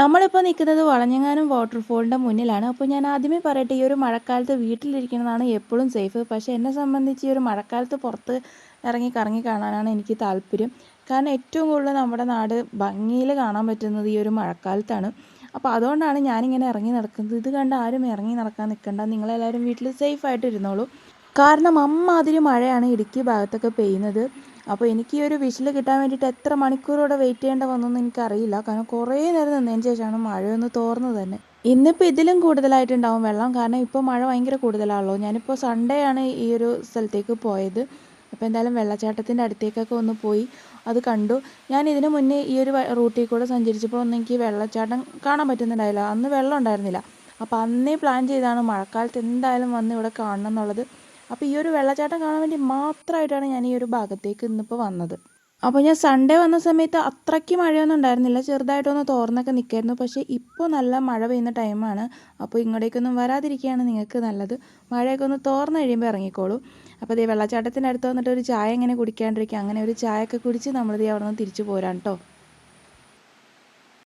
നമ്മളിപ്പോൾ നിൽക്കുന്നത് വളഞ്ഞങ്ങാനും വാട്ടർഫോളിന്റെ മുന്നിലാണ്. അപ്പോൾ ഞാൻ ആദ്യമേ പറയട്ടെ ഈ ഒരു മഴക്കാലത്ത് വീട്ടിലിരിക്കുന്നതാണ് എപ്പോഴും സേഫ് പക്ഷേ എന്നെ സംബന്ധിച്ച് ഈ ഒരു മഴക്കാലത്ത് പുറത്ത് ഇറങ്ങി കറങ്ങി കാണാനാണ് എനിക്ക് താല്പര്യം. കാരണം ഏറ്റവും കൂടുതൽ നമ്മുടെ നാട് ഭംഗിയിൽ കാണാൻ പറ്റുന്നത് ഈ ഒരു മഴക്കാലത്താണ്. അപ്പോൾ അതുകൊണ്ടാണ് ഞാനിങ്ങനെ ഇറങ്ങി നടക്കുന്നത്. ഇത് കണ്ട് ആരും ഇറങ്ങി നടക്കാൻ നിൽക്കണ്ട. നിങ്ങളെല്ലാവരും വീട്ടിൽ സേഫായിട്ട് ഇരുന്നോളൂ. കാരണം അമ്മാതിരി മഴയാണ് ഇടുക്കി ഭാഗത്തൊക്കെ പെയ്യുന്നത്. അപ്പോൾ എനിക്ക് ഈ ഒരു വിഷിൽ കിട്ടാൻ വേണ്ടിയിട്ട് എത്ര മണിക്കൂറോടെ വെയിറ്റ് ചെയ്യേണ്ട വന്നൊന്നും എനിക്കറിയില്ല. കാരണം കുറേ നേരം നിന്നതിന് ശേഷമാണ് മഴയൊന്ന് തോർന്നു തന്നെ. ഇന്നിപ്പോൾ ഇതിലും കൂടുതലായിട്ടുണ്ടാവും വെള്ളം. കാരണം ഇപ്പോൾ മഴ ഭയങ്കര കൂടുതലാണല്ലോ. ഞാനിപ്പോൾ സൺഡേ ആണ് ഈ ഒരു സ്ഥലത്തേക്ക് പോയത്. അപ്പോൾ എന്തായാലും വെള്ളച്ചാട്ടത്തിന്റെ അടുത്തേക്കൊക്കെ ഒന്ന് പോയി അത് കണ്ടു. ഞാൻ ഇതിന് മുന്നേ ഈ ഒരു റൂട്ടിൽ കൂടെ സഞ്ചരിച്ചപ്പോൾ ഒന്നും എനിക്ക് വെള്ളച്ചാട്ടം കാണാൻ പറ്റുന്നുണ്ടായില്ല. അന്ന് വെള്ളം ഉണ്ടായിരുന്നില്ല. അപ്പോൾ അന്നേ പ്ലാൻ ചെയ്താണ് മഴക്കാലത്ത് എന്തായാലും വന്ന് ഇവിടെ കാണണം എന്നുള്ളത്. അപ്പോൾ ഈ ഒരു വെള്ളച്ചാട്ടം കാണാൻ വേണ്ടി മാത്രമായിട്ടാണ് ഞാൻ ഈ ഒരു ഭാഗത്തേക്ക് ഇന്നിപ്പോൾ വന്നത്. അപ്പോൾ ഞാൻ സൺഡേ വന്ന സമയത്ത് അത്രയ്ക്ക് മഴയൊന്നും ഉണ്ടായിരുന്നില്ല. ചെറുതായിട്ടൊന്ന് തോർന്നൊക്കെ നിൽക്കായിരുന്നു പക്ഷേ ഇപ്പോൾ നല്ല മഴ പെയ്യുന്ന ടൈമാണ് അപ്പോൾ ഇങ്ങോട്ടേക്കൊന്നും വരാതിരിക്കുകയാണ് നിങ്ങൾക്ക് നല്ലത്. മഴയൊക്കെ ഒന്ന് തോർന്ന് കഴിയുമ്പോൾ ഇറങ്ങിക്കോളൂ. അപ്പോൾ ദേ വെള്ളച്ചാട്ടത്തിന്റെ അടുത്ത് വന്നിട്ട് ഒരു ചായ ഇങ്ങനെ കുടിക്കാണ്ടിരിക്കുക. അങ്ങനെ ഒരു ചായയൊക്കെ കുടിച്ച് നമ്മളിത് അവിടെ നിന്ന് തിരിച്ചു പോരാൻ കേട്ടോ